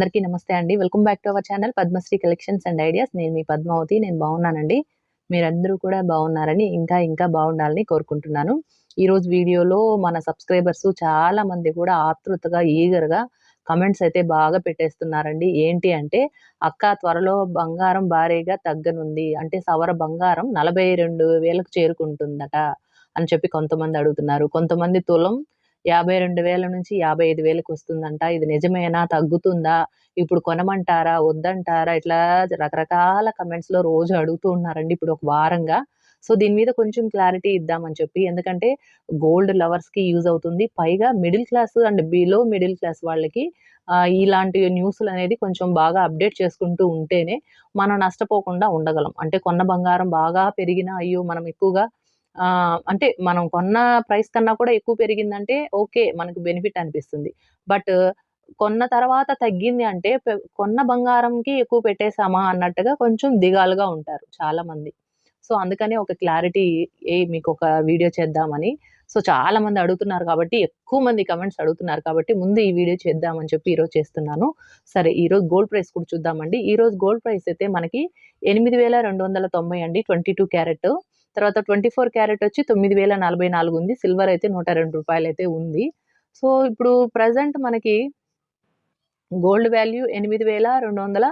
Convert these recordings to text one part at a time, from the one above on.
అందరికీ నమస్తే అండి. Welcome back to our channel Padmashri collections and ideas. నేను మీ పద్మావతి నేను బాగున్నానండి. మీరందరూ కూడా బాగున్నారని ఇంకా ఇంకా బాగుండాలని కోరుకుంటున్నాను. ఈరోజు వీడియోలో మన సబ్స్క్రైబర్స్ చాలా మంది కూడా ఆతృతగా ఈగర్గా కమెంట్స్ అయితే బాగా పెట్టేస్తున్నారండి. ఏంటి అంటే అక్క త్వరలో బంగారం భారీగా తగ్గనుంది. అంటే సవర బంగారం నలభై రెండు వేలకు చేరుకుంటుందట అని చెప్పి కొంతమంది అడుగుతున్నారు. కొంతమంది తులం యాభై రెండు వేల నుంచి యాభై ఐదు వేలకు వస్తుందంట. ఇది నిజమేనా? తగ్గుతుందా? ఇప్పుడు కొనమంటారా? వద్దంటారా? ఇట్లా రకరకాల కమెంట్స్లో రోజు అడుగుతూ ఉన్నారండి ఇప్పుడు ఒక వారంగా. సో దీని మీద కొంచెం క్లారిటీ ఇద్దామని చెప్పి ఎందుకంటే గోల్డ్ లవర్స్కి యూజ్ అవుతుంది. పైగా middle class and below middle class వాళ్ళకి ఇలాంటి న్యూస్లు అనేది కొంచెం బాగా అప్డేట్ చేసుకుంటూ ఉంటేనే మనం నష్టపోకుండా ఉండగలం. అంటే కొన్న బంగారం బాగా పెరిగినా అయ్యో మనం ఎక్కువగా అంటే మనం కొన్న ప్రైస్ కన్నా కూడా ఎక్కువ పెరిగిందంటే ఓకే మనకు బెనిఫిట్ అనిపిస్తుంది. బట్ కొన్న తర్వాత తగ్గింది అంటే కొన్న బంగారంకి ఎక్కువ పెట్టేశామా అన్నట్టుగా కొంచెం దిగాలుగా ఉంటారు చాలా మంది సో అందుకనే ఒక క్లారిటీ ఏ మీకు ఒక వీడియో చేద్దామని. సో చాలా మంది అడుగుతున్నారు కాబట్టి ఎక్కువ మంది కమెంట్స్ అడుగుతున్నారు కాబట్టి ముందు ఈ వీడియో చేద్దామని చెప్పి ఈరోజు చేస్తున్నాను. సరే ఈరోజు గోల్డ్ ప్రైస్ కూడా చూద్దామండి. ఈరోజు గోల్డ్ ప్రైస్ అయితే మనకి ఎనిమిది వేల రెండు వందల తొంభై అండి. Twenty two carat. తర్వాత ట్వంటీ ఫోర్ క్యారెట్ వచ్చి తొమ్మిది వేల నలభై నాలుగు ఉంది. సిల్వర్ అయితే నూట రెండు రూపాయలు అయితే ఉంది. సో ఇప్పుడు ప్రజెంట్ మనకి గోల్డ్ వాల్యూ ఎనిమిది వేల రెండు వందల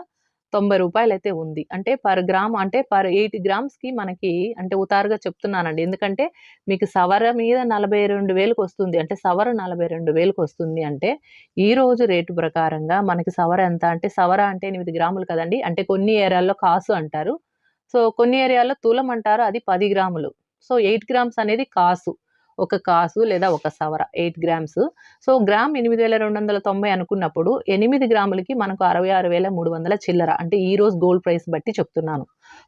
తొంభై రూపాయలు అయితే ఉంది. అంటే పర్ గ్రామ్ అంటే పర్ ఎయిట్ గ్రామ్స్కి మనకి అంటే ఉతారుగా చెప్తున్నానండి. ఎందుకంటే మీకు సవర మీద నలభై రెండు వేలకు వస్తుంది. అంటే సవర నలభై రెండు వేలకు వస్తుంది అంటే ఈ రోజు రేటు ప్రకారంగా మనకి సవర ఎంత? అంటే సవర అంటే ఎనిమిది గ్రాములు కదండి. అంటే కొన్ని ఏరియాల్లో కాసు అంటారు. సో కొన్ని ఏరియాల్లో తులం అంటారు అది పది గ్రాములు. సో ఎయిట్ గ్రామ్స్ అనేది కాసు. ఒక కాసు లేదా ఒక సవర ఎయిట్ గ్రామ్స్. సో గ్రామ్ ఎనిమిది వేల రెండు వందల తొంభై అనుకున్నప్పుడు ఎనిమిది గ్రాములకి మనకు అరవై ఆరు వేల మూడు వందల చిల్లర అంటే ఈ రోజు గోల్డ్ ప్రైస్ బట్టి చెప్తున్నాను.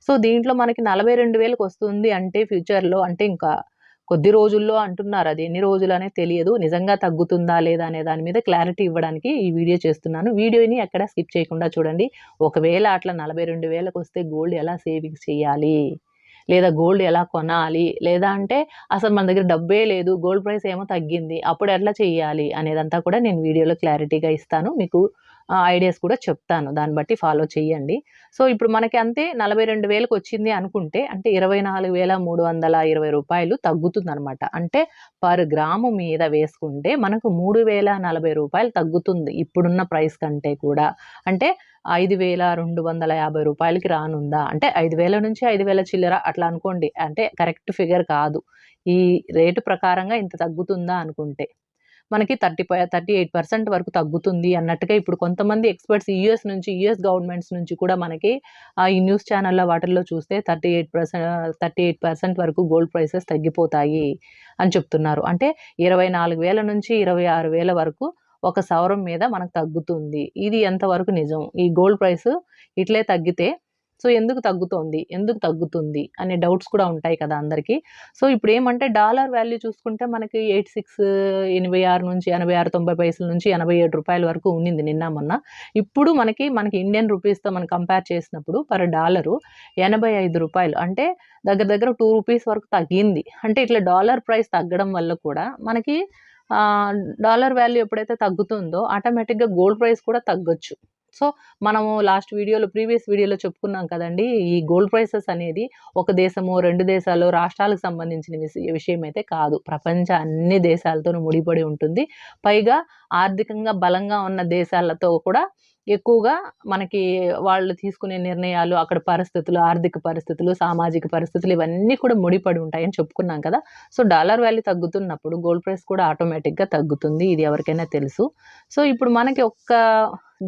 సో దీంట్లో మనకి నలభై రెండు వేలకు వస్తుంది అంటే ఫ్యూచర్లో అంటే ఇంకా కొద్ది రోజుల్లో అంటున్నారు. అది ఎన్ని రోజులు అనేది తెలియదు. నిజంగా తగ్గుతుందా లేదా అనే దాని మీద క్లారిటీ ఇవ్వడానికి ఈ వీడియో చేస్తున్నాను. వీడియోని ఎక్కడ స్కిప్ చేయకుండా చూడండి. ఒకవేళ అట్లా నలభై రెండు వేలకు వస్తే గోల్డ్ ఎలా సేవింగ్స్ చేయాలి? లేదా గోల్డ్ ఎలా కొనాలి? లేదా అంటే అసలు మన దగ్గర డబ్బే లేదు. గోల్డ్ ప్రైస్ ఏమో తగ్గింది. అప్పుడు ఎట్లా చేయాలి? అనేదంతా కూడా నేను వీడియోలో క్లారిటీగా ఇస్తాను. మీకు ఐడియాస్ కూడా చెప్తాను. దాన్ని బట్టి ఫాలో చేయండి సో ఇప్పుడు మనకి అంతే నలభై రెండు వేలకు వచ్చింది అనుకుంటే అంటే ఇరవై నాలుగు వేల మూడు వందల ఇరవై రూపాయలు తగ్గుతుంది అనమాట అంటే పర్ గ్రాము మీద వేసుకుంటే మనకు మూడు వేల నలభై రూపాయలు తగ్గుతుంది ఇప్పుడున్న ప్రైస్ కంటే కూడా. అంటే ఐదు వేల రెండు వందల యాభై రూపాయలకి రానుందా? అంటే ఐదు వేల నుంచి ఐదు వేల చిల్లర అట్లా అనుకోండి. అంటే కరెక్ట్ ఫిగర్ కాదు. ఈ రేటు ప్రకారంగా ఇంత తగ్గుతుందా అనుకుంటే. మనకి థర్టీ థర్టీ ఎయిట్ పర్సెంట్ వరకు తగ్గుతుంది అన్నట్టుగా ఇప్పుడు కొంతమంది ఎక్స్పర్ట్స్ యూఎస్ నుంచి యూఎస్ గవర్నమెంట్స్ నుంచి కూడా మనకి ఆ, ఈ న్యూస్ ఛానల్లో వాటిల్లో చూస్తే thirty eight percent thirty eight percent వరకు గోల్డ్ ప్రైసెస్ తగ్గిపోతాయి అని చెప్తున్నారు. అంటే ఇరవై నాలుగు వేల నుంచి ఇరవై ఆరు వేల వరకు ఒక సౌరం మీద మనకు తగ్గుతుంది. ఇది ఎంతవరకు నిజం? ఈ గోల్డ్ ప్రైస్ ఇట్లే తగ్గితే సో ఎందుకు తగ్గుతోంది? ఎందుకు తగ్గుతుంది? అనే డౌట్స్ కూడా ఉంటాయి కదా అందరికీ. సో ఇప్పుడు ఏమంటే డాలర్ వాల్యూ చూసుకుంటే మనకి ఎయిట్ సిక్స్ ఎనభై ఆరు నుంచి ఎనభై ఆరు తొంభై పైసల నుంచి ఎనభై ఏడు రూపాయల వరకు ఉన్నింది నిన్న మొన్న. ఇప్పుడు మనకి మనకి ఇండియన్ రూపీస్తో మనం కంపేర్ చేసినప్పుడు పర్ డాలరు ఎనభై ఐదు రూపాయలు. అంటే దగ్గర దగ్గర టూ రూపీస్ వరకు తగ్గింది. అంటే ఇట్లా డాలర్ ప్రైస్ తగ్గడం వల్ల కూడా మనకి డాలర్ వాల్యూ ఎప్పుడైతే తగ్గుతుందో ఆటోమేటిక్గా గోల్డ్ ప్రైస్ కూడా తగ్గొచ్చు. సో మనము లాస్ట్ వీడియోలో ప్రీవియస్ వీడియోలో చెప్పుకున్నాం కదండి ఈ గోల్డ్ ప్రైసెస్ అనేది ఒక దేశము రెండు దేశాలు రాష్ట్రాలకు సంబంధించిన విషయం అయితే కాదు. ప్రపంచ అన్ని దేశాలతోనూ ముడిపడి ఉంటుంది. పైగా ఆర్థికంగా బలంగా ఉన్న దేశాలతో కూడా ఎక్కువగా మనకి వాళ్ళు తీసుకునే నిర్ణయాలు అక్కడ పరిస్థితులు ఆర్థిక పరిస్థితులు సామాజిక పరిస్థితులు ఇవన్నీ కూడా ముడిపడి ఉంటాయని చెప్పుకున్నాం కదా. సో డాలర్ వాల్యూ తగ్గుతున్నప్పుడు గోల్డ్ ప్రైస్ కూడా ఆటోమేటిక్గా తగ్గుతుంది. ఇది ఎవరికైనా తెలుసు. సో ఇప్పుడు మనకి ఒక్క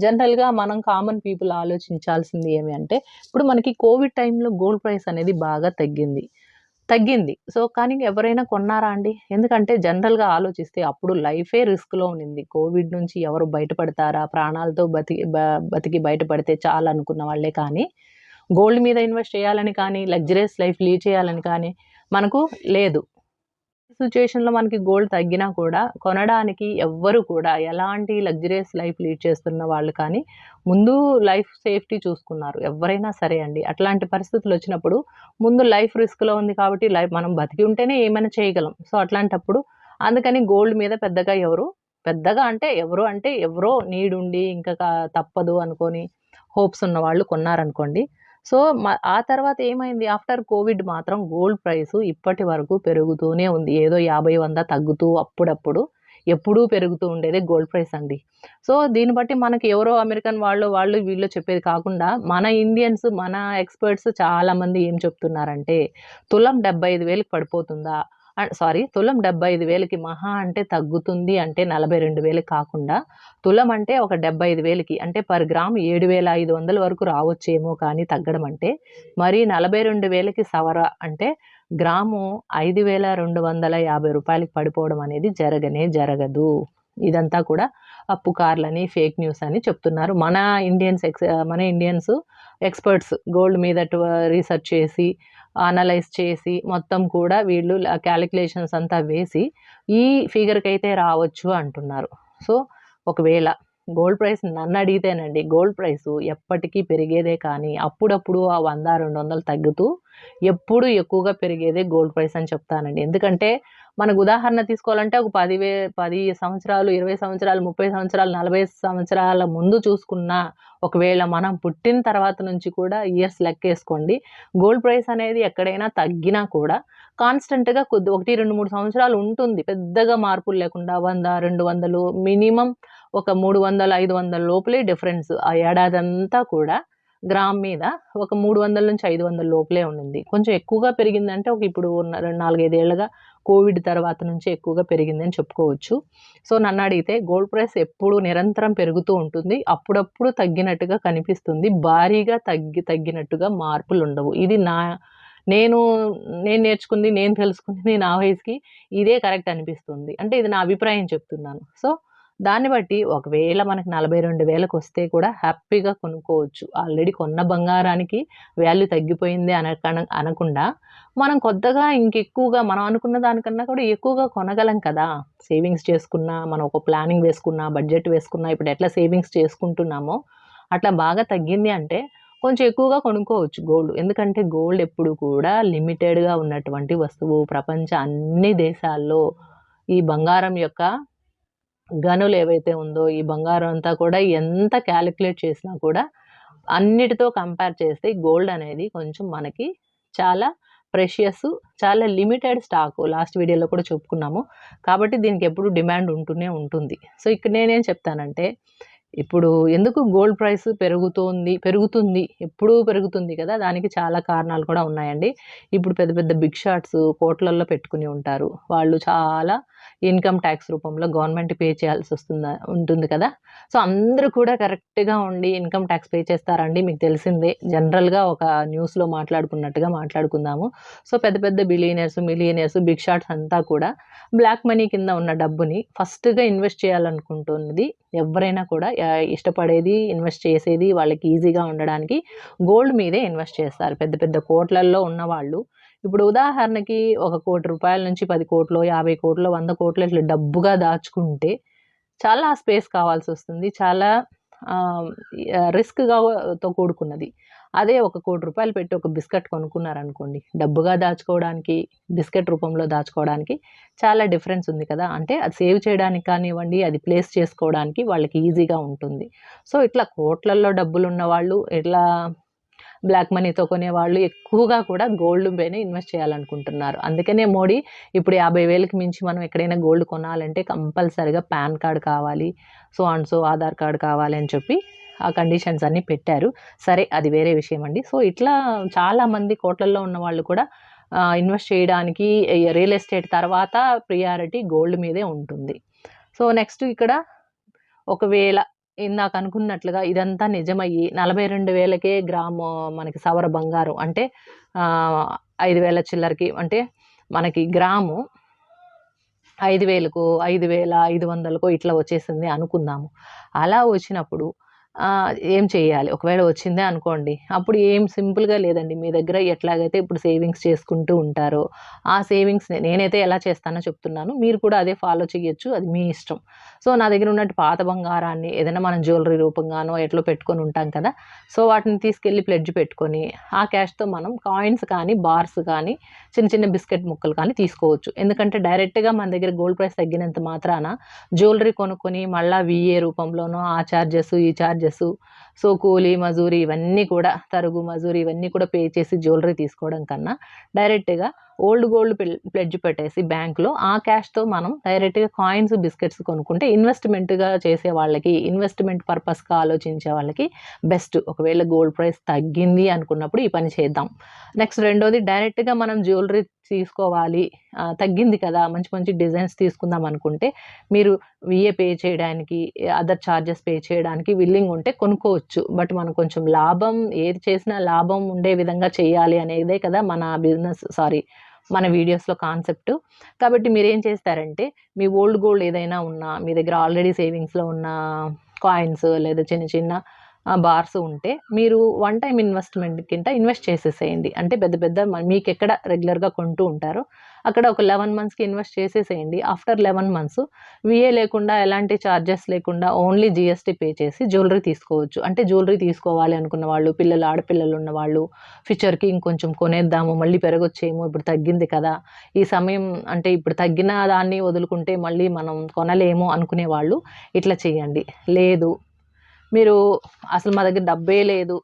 జనరల్గా మనం కామన్ పీపుల్ ఆలోచించాల్సింది ఏమి అంటే ఇప్పుడు మనకి కోవిడ్ టైంలో గోల్డ్ ప్రైస్ అనేది బాగా తగ్గింది. తగ్గింది. సో కానీ ఎవరైనా కొన్నారా అండి? ఎందుకంటే జనరల్గా ఆలోచిస్తే అప్పుడు లైఫే రిస్క్లో ఉండింది. కోవిడ్ నుంచి ఎవరు బయటపడతారా? ప్రాణాలతో బతికి బ- బతికి బయటపడితే చాలా అనుకున్న వాళ్ళే కానీ గోల్డ్ మీద ఇన్వెస్ట్ చేయాలని కానీ లగ్జరీస్ లైఫ్ లీడ్ చేయాలని కానీ మనకు లేదు. సిచ్యువేషన్లో మనకి గోల్డ్ తగ్గినా కూడా కొనడానికి ఎవ్వరు కూడా ఎలాంటి లగ్జరియస్ లైఫ్ లీడ్ చేస్తున్న వాళ్ళు కానీ ముందు లైఫ్ సేఫ్టీ చూసుకున్నారు. ఎవరైనా సరే అండి. అట్లాంటి పరిస్థితులు వచ్చినప్పుడు ముందు లైఫ్ రిస్క్లో ఉంది కాబట్టి లైఫ్ మనం బతికి ఉంటేనే ఏమైనా చేయగలం. సో అట్లాంటప్పుడు అందుకని గోల్డ్ మీద పెద్దగా ఎవరు పెద్దగా అంటే ఎవరో అంటే ఎవరో నీడుండి ఇంకా కా- తప్పదు అనుకొని హోప్స్ ఉన్న వాళ్ళు కొన్నారనుకోండి సో ఆ తర్వాత ఏమైంది? ఆఫ్టర్ కోవిడ్ మాత్రం గోల్డ్ ప్రైస్ ఇప్పటి వరకు పెరుగుతూనే ఉంది. ఏదో యాభై వంద తగ్గుతూ అప్పుడప్పుడు ఎప్పుడూ పెరుగుతూ ఉండేదే గోల్డ్ ప్రైస్ అండి. సో దీన్ని బట్టి మనకి ఎవరో అమెరికన్ వాళ్ళు వాళ్ళు వీళ్ళు చెప్పేది కాకుండా మన ఇండియన్స్ మన ఎక్స్పర్ట్స్ చాలా మంది ఏం చెప్తున్నారంటే తులం డెబ్బై ఐదు వేలకు పడిపోతుందా? సారీ తులం డెబ్బై ఐదు వేలకి మహా అంటే తగ్గుతుంది అంటే నలభై రెండు వేలు కాకుండా తులం అంటే ఒక డెబ్బై ఐదు వేలకి అంటే పర్ గ్రామ్ ఏడు వేల ఐదు వందల వరకు రావచ్చేమో కానీ తగ్గడం అంటే మరి నలభై రెండు వేలకి సవర అంటే గ్రాము ఐదు వేల రెండు వందల యాభై రూపాయలకి పడిపోవడం అనేది జరగనే జరగదు. ఇదంతా కూడా అప్పు కార్లని ఫేక్ న్యూస్ అని చెప్తున్నారు. మన ఇండియన్స్ ఎక్స్ మన ఇండియన్స్ ఎక్స్పర్ట్స్ గోల్డ్ మీద రీసెర్చ్ చేసి అనలైజ్ చేసి మొత్తం కూడా వీళ్ళు క్యాలిక్యులేషన్స్ అంతా వేసి ఈ ఫిగర్కి అయితే రావచ్చు అంటున్నారు. సో ఒకవేళ గోల్డ్ ప్రైస్ నన్ను అడిగితేనండి గోల్డ్ ప్రైస్ ఎప్పటికీ పెరిగేదే కానీ అప్పుడప్పుడు ఆ వంద రెండు వందలు తగ్గుతూ ఎప్పుడు ఎక్కువగా పెరిగేదే గోల్డ్ ప్రైస్ అని చెప్తానండి. ఎందుకంటే మనకు ఉదాహరణ తీసుకోవాలంటే ఒక పదివే పది సంవత్సరాలు ఇరవై సంవత్సరాలు ముప్పై సంవత్సరాలు నలభై సంవత్సరాల ముందు చూసుకున్న ఒకవేళ మనం పుట్టిన తర్వాత నుంచి కూడా ఇయర్స్ లెక్కేసుకోండి. గోల్డ్ ప్రైస్ అనేది ఎక్కడైనా తగ్గినా కూడా కాన్స్టెంట్గా కొద్ది ఒకటి రెండు మూడు సంవత్సరాలు ఉంటుంది. పెద్దగా మార్పులు లేకుండా వంద రెండు వందలు మినిమం ఒక మూడు వందల ఐదు వందల లోపలే డిఫరెన్స్ ఆ ఏడాది అంతా కూడా గ్రామ్ మీద ఒక మూడు వందల నుంచి ఐదు వందల లోపలే ఉండింది. కొంచెం ఎక్కువగా పెరిగిందంటే ఒక ఇప్పుడు రెండు నాలుగైదేళ్ళుగా కోవిడ్ తర్వాత నుంచి ఎక్కువగా పెరిగిందని చెప్పుకోవచ్చు. సో నన్ను అడిగితే గోల్డ్ ప్రైస్ ఎప్పుడు నిరంతరం పెరుగుతూ ఉంటుంది. అప్పుడప్పుడు తగ్గినట్టుగా కనిపిస్తుంది. భారీగా తగ్గి తగ్గినట్టుగా మార్పులు ఉండవు. ఇది నా నేను నేను నేర్చుకుంది నేను తెలుసుకుంది నా వయసుకి ఇదే కరెక్ట్ అనిపిస్తుంది. అంటే ఇది నా అభిప్రాయం చెప్తున్నాను. సో దాన్ని బట్టి ఒకవేళ మనకు నలభై రెండు వేలకు వస్తే కూడా హ్యాపీగా కొనుక్కోవచ్చు. ఆల్రెడీ కొన్న బంగారానికి వాల్యూ తగ్గిపోయింది అనక అనకుండా మనం కొత్తగా ఇంకెక్కువగా మనం అనుకున్న దానికన్నా కూడా ఎక్కువగా కొనగలం కదా. సేవింగ్స్ చేసుకున్నా మనం ఒక ప్లానింగ్ వేసుకున్నా బడ్జెట్ వేసుకున్నా ఇప్పుడు ఎట్లా సేవింగ్స్ చేసుకుంటున్నామో అట్లా బాగా తగ్గింది అంటే కొంచెం ఎక్కువగా కొనుక్కోవచ్చు గోల్డ్. ఎందుకంటే గోల్డ్ ఎప్పుడు కూడా లిమిటెడ్గా ఉన్నటువంటి వస్తువు ప్రపంచ అన్ని దేశాల్లో ఈ బంగారం యొక్క గనులు ఏవైతే ఉందో ఈ బంగారం అంతా కూడా ఎంత క్యాలిక్యులేట్ చేసినా కూడా అన్నిటితో కంపేర్ చేస్తే గోల్డ్ అనేది కొంచెం మనకి చాలా ప్రెషియస్ చాలా లిమిటెడ్ స్టాక్ లాస్ట్ వీడియోలో కూడా చెప్పుకున్నాము. కాబట్టి దీనికి ఎప్పుడు డిమాండ్ ఉంటూనే ఉంటుంది. సో ఇక్కడ నేనేం చెప్తానంటే ఇప్పుడు ఎందుకు గోల్డ్ ప్రైస్ పెరుగుతోంది పెరుగుతుంది ఎప్పుడూ పెరుగుతుంది కదా దానికి చాలా కారణాలు కూడా ఉన్నాయండి. ఇప్పుడు పెద్ద పెద్ద బిగ్ షాట్స్ కోట్లల్లో పెట్టుకుని ఉంటారు. వాళ్ళు చాలా ఇన్కమ్ ట్యాక్స్ రూపంలో గవర్నమెంట్ పే చేయాల్సి వస్తుంది ఉంటుంది కదా. సో అందరూ కూడా కరెక్ట్గా ఉండి ఇన్కమ్ ట్యాక్స్ పే చేస్తారండి. మీకు తెలిసిందే జనరల్గా ఒక న్యూస్లో మాట్లాడుకున్నట్టుగా మాట్లాడుకుందాము. సో పెద్ద పెద్ద బిలియనర్స్ మిలియనర్స్ బిగ్ షాట్స్ అంతా కూడా బ్లాక్ మనీ కింద ఉన్న డబ్బుని ఫస్ట్గా ఇన్వెస్ట్ చేయాలనుకుంటున్నది ఎవరైనా కూడా ఇష్టపడేది ఇన్వెస్ట్ చేసేది వాళ్ళకి ఈజీగా ఉండడానికి గోల్డ్ మీదే ఇన్వెస్ట్ చేస్తారు. పెద్ద పెద్ద కోట్లల్లో ఉన్న వాళ్ళు ఇప్పుడు ఉదాహరణకి ఒక కోటి రూపాయల నుంచి పది కోట్లు యాభై కోట్లు వంద కోట్లు ఇట్లా డబ్బుగా దాచుకుంటే చాలా స్పేస్ కావాల్సి వస్తుంది. చాలా రిస్క్గా తో కూడుకున్నది. అదే ఒక కోటి రూపాయలు పెట్టి ఒక బిస్కెట్ కొనుక్కున్నారనుకోండి డబ్బుగా దాచుకోవడానికి బిస్కెట్ రూపంలో దాచుకోవడానికి చాలా డిఫరెన్స్ ఉంది కదా. అంటే అది సేవ్ చేయడానికి కానివ్వండి అది ప్లేస్ చేసుకోవడానికి వాళ్ళకి ఈజీగా ఉంటుంది. సో ఇట్లా కోట్లల్లో డబ్బులు ఉన్న వాళ్ళు ఇట్లా బ్లాక్ మనీతో కొనేవాళ్ళు ఎక్కువగా కూడా గోల్డ్ పైన ఇన్వెస్ట్ చేయాలనుకుంటున్నారు. అందుకనే మోడీ ఇప్పుడు యాభై వేలకు మించి మనం ఎక్కడైనా గోల్డ్ కొనాలంటే కంపల్సరిగా పాన్ కార్డ్ కావాలి so and so Aadhaar card కావాలి అని చెప్పి ఆ కండిషన్స్ అన్నీ పెట్టారు. సరే అది వేరే విషయం అండి. సో ఇట్లా చాలామంది కోట్లల్లో ఉన్న వాళ్ళు కూడా ఇన్వెస్ట్ చేయడానికి రియల్ ఎస్టేట్ తర్వాత ప్రియారిటీ గోల్డ్ మీదే ఉంటుంది. సో నెక్స్ట్ ఇక్కడ ఒకవేళ ఇందాక అనుకున్నట్లుగా ఇదంతా నిజమయ్యి నలభై రెండు వేలకే గ్రాము మనకి సవర బంగారం. అంటే ఐదు వేల చిల్లరకి అంటే మనకి గ్రాము ఐదు వేలకు ఐదు వేల ఐదు వందలకు ఇట్లా వచ్చేసింది అనుకుందాము. అలా వచ్చినప్పుడు ఏం చేయాలి? ఒకవేళ వచ్చిందే అనుకోండి. అప్పుడు ఏం సింపుల్‌గా లేదండి. మీ దగ్గర ఎట్లాగైతే ఇప్పుడు సేవింగ్స్ చేసుకుంటూ ఉంటారో, ఆ సేవింగ్స్‌ని నేనైతే ఎలా చేస్తానో చెప్తున్నాను. మీరు కూడా అదే ఫాలో చేయొచ్చు. అది మీ ఇష్టం. సో, నా దగ్గర ఉన్నట్టు పాత బంగారాన్ని ఏదైనా మనం జ్యువెలరీ రూపంగానో ఎట్లో పెట్టుకొని ఉంటాం కదా! సో, వాటిని తీసుకెళ్ళి ప్లెడ్జ్ పెట్టుకొని, ఆ క్యాష్‌తో మనం కాయిన్స్ కానీ, బార్స్ కానీ, చిన్న చిన్న బిస్కెట్ ముక్కలు కానీ తీసుకోవచ్చు. ఎందుకంటే డైరెక్ట్‌గా మన దగ్గర గోల్డ్ ప్రైస్ తగ్గినంత మాత్రాన జ్యువెలరీ కొనుక్కొని మళ్ళీ వీఏ రూపంలోనో ఆ చార్జెస్, ఈ చార్జెస్ సో, కూలీ, మజూరి ఇవన్నీ కూడా తరుగు, మజూరి ఇవన్నీ కూడా పే చేసి జ్యువెలరీ తీసుకోవడం కన్నా డైరెక్ట్‌గా ఓల్డ్ గోల్డ్ ప్లెడ్జ్ పెట్టేసి బ్యాంక్‌లో ఆ క్యాష్‌తో మనం డైరెక్ట్‌గా కాయిన్స్, బిస్కెట్స్ కొనుక్కుంటే ఇన్వెస్ట్‌మెంట్‌గా చేసే వాళ్ళకి, ఇన్వెస్ట్‌మెంట్ పర్పస్‌గా ఆలోచించే వాళ్ళకి బెస్ట్. ఒకవేళ గోల్డ్ ప్రైస్ తగ్గింది అనుకున్నప్పుడు ఈ పని చేద్దాం. నెక్స్ట్ రెండోది డైరెక్ట్‌గా మనం జ్యువెలరీ తీసుకోవాలి. తగ్గింది కదా! మంచి మంచి డిజైన్స్ తీసుకుందాం అనుకుంటే మీరు విఏ పే చేయడానికి, అదర్ చార్జెస్ పే చేయడానికి విల్లింగ్ ఉంటే కొనుక్కోవచ్చు. బట్ మనం కొంచెం లాభం ఏది చేసినా లాభం ఉండే విధంగా చేయాలి అనేదే కదా మన బిజినెస్ సారీ మన వీడియోస్‌లో కాన్సెప్ట్. కాబట్టి మీరేం చేస్తారంటే మీ ఓల్డ్ గోల్డ్ ఏదైనా ఉన్నా, మీ దగ్గర ఆల్రెడీ సేవింగ్స్‌లో ఉన్న కాయిన్స్ లేదా చిన్న చిన్న బార్స్ ఉంటే మీరు వన్ టైం ఇన్వెస్ట్‌మెంట్ కింద ఇన్వెస్ట్ చేసేసేయండి. అంటే పెద్ద పెద్ద మ మీకెక్కడ రెగ్యులర్‌గా కొంటూ ఉంటారో అక్కడ ఒక 11 మంత్స్‌కి ఇన్వెస్ట్ చేసేసేయండి. ఆఫ్టర్ 11 మంత్స్ విఏ లేకుండా ఎలాంటి చార్జెస్ లేకుండా ఓన్లీ జీఎస్టీ పే చేసి జ్యువెలరీ తీసుకోవచ్చు. అంటే జ్యువెలరీ తీసుకోవాలి అనుకున్న వాళ్ళు, పిల్లలు ఆడపిల్లలు ఉన్నవాళ్ళు, ఫ్యూచర్‌కి ఇంకొంచెం కొనేద్దాము, మళ్ళీ పెరగొచ్చేమో ఇప్పుడు తగ్గింది కదా! ఈ సమయం అంటే ఇప్పుడు తగ్గిన దాన్ని వదులుకుంటే మళ్ళీ మనం కొనలేము అనుకునే వాళ్ళు ఇట్లా చేయండి. లేదు మీరు అసలు మా దగ్గర డబ్బే లేదు.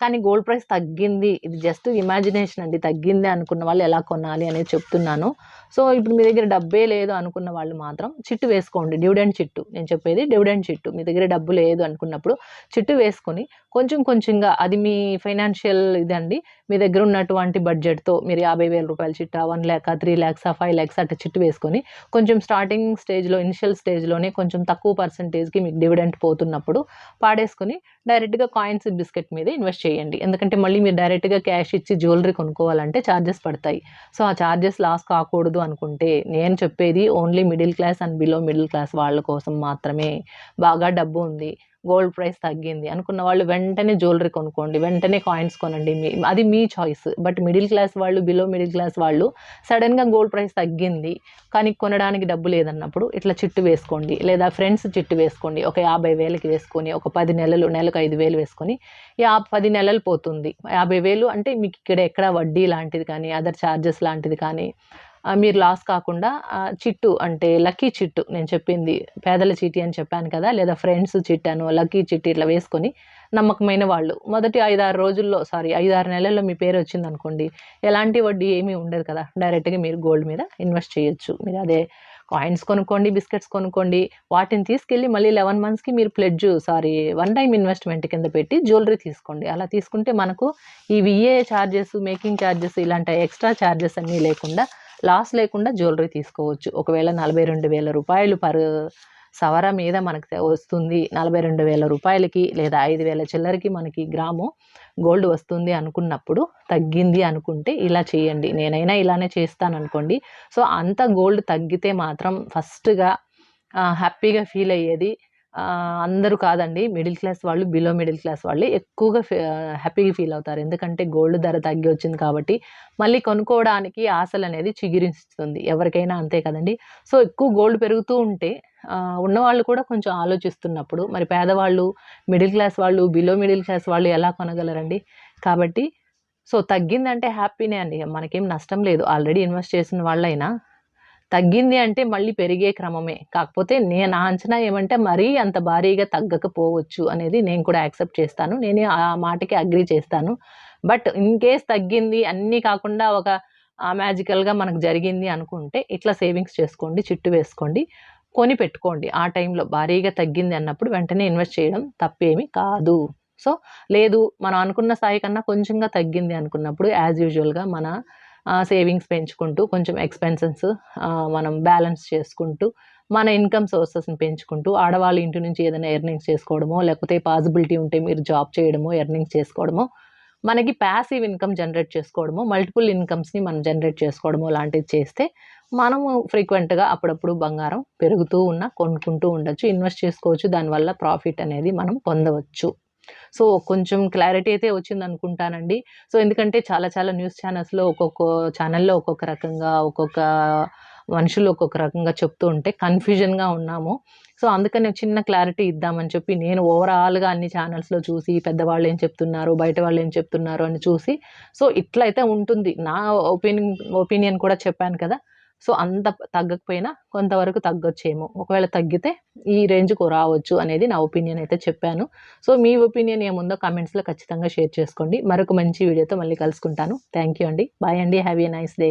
కానీ గోల్డ్ ప్రైస్ తగ్గింది. ఇది జస్ట్ ఇమాజినేషన్ అండి. తగ్గింది అనుకున్న వాళ్ళు ఎలా కొనాలి అనేది చెప్తున్నాను. సో, ఇప్పుడు మీ దగ్గర డబ్బే లేదు అనుకున్న వాళ్ళు మాత్రం చిట్టు వేసుకోండి. డివిడెండ్ చిట్టు. నేను చెప్పేది డివిడెండ్ చిట్టు. మీ దగ్గర డబ్బు లేదు అనుకున్నప్పుడు చిట్టు వేసుకొని కొంచెం కొంచెంగా అది మీ ఫైనాన్షియల్ ఇదండి. మీ దగ్గర ఉన్నటువంటి బడ్జెట్‌తో మీరు యాభై వేల రూపాయల చిట్టా, 1,00,000 3,00,000 5,00,000 అట్లా చిట్టు వేసుకొని కొంచెం స్టార్టింగ్ స్టేజ్‌లో ఇనిషియల్ స్టేజ్‌లోనే కొంచెం తక్కువ పర్సెంటేజ్‌కి మీకు డివిడెండ్ పోతున్నప్పుడు పాడేసుకొని డైరెక్ట్‌గా కాయిన్స్, బిస్కెట్ మీద ఇన్వెస్ట్ చేయండి. ఎందుకంటే మళ్ళీ మీరు డైరెక్ట్‌గా క్యాష్ ఇచ్చి జ్యువెలరీ కొనుక్కోవాలంటే ఛార్జెస్ పడతాయి. సో, ఆ ఛార్జెస్ లాస్ కాకూడదు అనుకుంటే నేను చెప్పేది only middle class and below middle class వాళ్ళ కోసం మాత్రమే. బాగా డబ్బు ఉంది. గోల్డ్ ప్రైస్ తగ్గింది అనుకున్న వాళ్ళు వెంటనే జ్యువెలరీ కొనుక్కోండి. వెంటనే కాయిన్స్ కొనండి. మీ అది మీ చాయిస్. బట్ మిడిల్ క్లాస్ వాళ్ళు, బిలో మిడిల్ క్లాస్ వాళ్ళు సడన్గా గోల్డ్ ప్రైస్ తగ్గింది. కానీ కొనడానికి డబ్బు లేదన్నప్పుడు ఇట్లా చిట్టు వేసుకోండి. లేదా ఫ్రెండ్స్ చిట్టు వేసుకోండి. ఒక యాభై వేలకి వేసుకొని ఒక పది నెలలు నెలకు ఐదు వేలు వేసుకొని యా పది నెలలు పోతుంది. యాభై వేలు అంటే మీకు ఇక్కడ ఎక్కడ వడ్డీ లాంటిది కానీ, అదర్ చార్జెస్ లాంటిది కానీ మీరు లాస్ కాకుండా చిట్టు అంటే లక్కీ చిట్టు నేను చెప్పింది పేదల చీటీ అని చెప్పాను కదా! లేదా ఫ్రెండ్స్ చిట్టాను లక్కీ చిట్టి ఇట్లా వేసుకొని నమ్మకమైన వాళ్ళు మొదటి 5, 6 రోజుల్లో సారీ 5, 6 నెలల్లో మీ పేరు వచ్చింది అనుకోండి ఎలాంటి వడ్డీ ఏమీ ఉండదు కదా! డైరెక్ట్‌గా మీరు గోల్డ్ మీద ఇన్వెస్ట్ చేయొచ్చు. మీరు అదే కాయిన్స్ కొనుక్కోండి, బిస్కెట్స్ కొనుక్కోండి. వాటిని తీసుకెళ్ళి మళ్ళీ 11 మంత్స్‌కి మీరు pledge sorry one time investment కింద పెట్టి జ్యువెలరీ తీసుకోండి. అలా తీసుకుంటే మనకు ఈ విఏ చార్జెస్, మేకింగ్ చార్జెస్ ఇలాంటి ఎక్స్‌ట్రా చార్జెస్ అన్నీ లేకుండా లాస్ లేకుండా జ్యువెలరీ తీసుకోవచ్చు. ఒకవేళ నలభై రెండు వేల రూపాయలు పర్ సవర మీద మనకు వస్తుంది నలభై రెండు వేల రూపాయలకి లేదా ఐదు వేల చిల్లరకి మనకి గ్రాము గోల్డ్ వస్తుంది అనుకున్నప్పుడు తగ్గింది అనుకుంటే ఇలా చేయండి. నేనైనా ఇలానే చేస్తాను అనుకోండి సో, అంత గోల్డ్ తగ్గితే మాత్రం ఫస్ట్‌గా హ్యాపీగా ఫీల్ అయ్యేది అందరూ కాదండి. మిడిల్ క్లాస్ వాళ్ళు, బిలో మిడిల్ క్లాస్ వాళ్ళు ఎక్కువగా హ్యాపీగా ఫీల్ అవుతారు. ఎందుకంటే గోల్డ్ ధర తగ్గి వచ్చింది కాబట్టి మళ్ళీ కొనుక్కోవడానికి ఆశలు అనేది చిగురిస్తుంది. ఎవరికైనా అంతే కదండీ! సో, ఎక్కువ గోల్డ్ పెరుగుతూ ఉంటే ఉన్నవాళ్ళు కూడా కొంచెం ఆలోచిస్తున్నప్పుడు మరి పేదవాళ్ళు, మిడిల్ క్లాస్ వాళ్ళు, బిలో మిడిల్ క్లాస్ వాళ్ళు ఎలా కొనగలరండి? కాబట్టి సో, తగ్గిందంటే హ్యాపీనే అండి. మనకేం నష్టం లేదు. ఆల్రెడీ ఇన్వెస్ట్ చేసిన వాళ్ళైనా తగ్గింది అంటే మళ్ళీ పెరిగే క్రమమే. కాకపోతే నేను నా అంచనా ఏమంటే మరీ అంత భారీగా తగ్గకపోవచ్చు అనేది నేను కూడా యాక్సెప్ట్ చేస్తాను. నేను ఆ మాటకి అగ్రీ చేస్తాను. బట్ ఇన్ కేస్ తగ్గింది అన్నీ కాకుండా ఒక మ్యాజికల్‌గా మనకు జరిగింది అనుకుంటే ఇట్లా సేవింగ్స్ చేసుకోండి. చిట్టు వేసుకోండి. కొని పెట్టుకోండి. ఆ టైంలో భారీగా తగ్గింది అన్నప్పుడు వెంటనే ఇన్వెస్ట్ చేయడం తప్పేమీ కాదు. సో, లేదు మనం అనుకున్న స్థాయి కన్నా కొంచెంగా తగ్గింది అనుకున్నప్పుడు యాజ్ యూజువల్‌గా మన సేవింగ్స్ పెంచుకుంటూ కొంచెం ఎక్స్‌పెన్సెస్ మనం బ్యాలెన్స్ చేసుకుంటూ మన ఇన్‌కమ్ సోర్సెస్‌ని పెంచుకుంటూ ఆడవాళ్ళు ఇంటి నుంచి ఏదైనా ఎర్నింగ్స్ చేసుకోవడమో, లేకపోతే పాసిబిలిటీ ఉంటే మీరు జాబ్ చేయడమో, ఎర్నింగ్స్ చేసుకోవడమో, మనకి ప్యాసివ్ ఇన్‌కమ్ జనరేట్ చేసుకోవడమో, మల్టిపుల్ ఇన్‌కమ్స్‌ని మనం జనరేట్ చేసుకోవడమో లాంటివి చేస్తే మనము ఫ్రీక్వెంట్‌గా అప్పుడప్పుడు బంగారం పెరుగుతూ ఉన్న కొనుక్కుంటూ ఉండొచ్చు. ఇన్వెస్ట్ చేసుకోవచ్చు. దానివల్ల ప్రాఫిట్ అనేది మనం పొందవచ్చు. సో, కొంచెం క్లారిటీ అయితే వచ్చింది అనుకుంటానండి సో, ఎందుకంటే చాలా చాలా న్యూస్ ఛానల్స్లో ఒక్కొక్క ఛానల్లో ఒక్కొక్క రకంగా, ఒక్కొక్క మనుషులు ఒక్కొక్క రకంగా చెప్తూ ఉంటే కన్‌ఫ్యూజన్‌గా ఉన్నాము. సో, అందుకని చిన్న క్లారిటీ ఇద్దామని చెప్పి నేను ఓవరాల్‌గా అన్ని ఛానల్స్లో చూసి పెద్దవాళ్ళు ఏం చెప్తున్నారు, బయట వాళ్ళు ఏం చెప్తున్నారు అని చూసి సో, ఇట్లయితే ఉంటుంది. నా ఒపీనియన్ ఒపీనియన్ కూడా చెప్పాను కదా! సో, అంత తగ్గకపోయినా కొంతవరకు తగ్గొచ్చేమో. ఒకవేళ తగ్గితే ఈ రేంజ్‌కు రావచ్చు అనేది నా ఒపీనియన్ అయితే చెప్పాను. సో, మీ ఒపీనియన్ ఏముందో కామెంట్స్‌లో ఖచ్చితంగా షేర్ చేసుకోండి. మరొక మంచి వీడియోతో మళ్ళీ కలుసుకుంటాను. థ్యాంక్ యూ అండి. బాయ్ అండి. Have a nice day.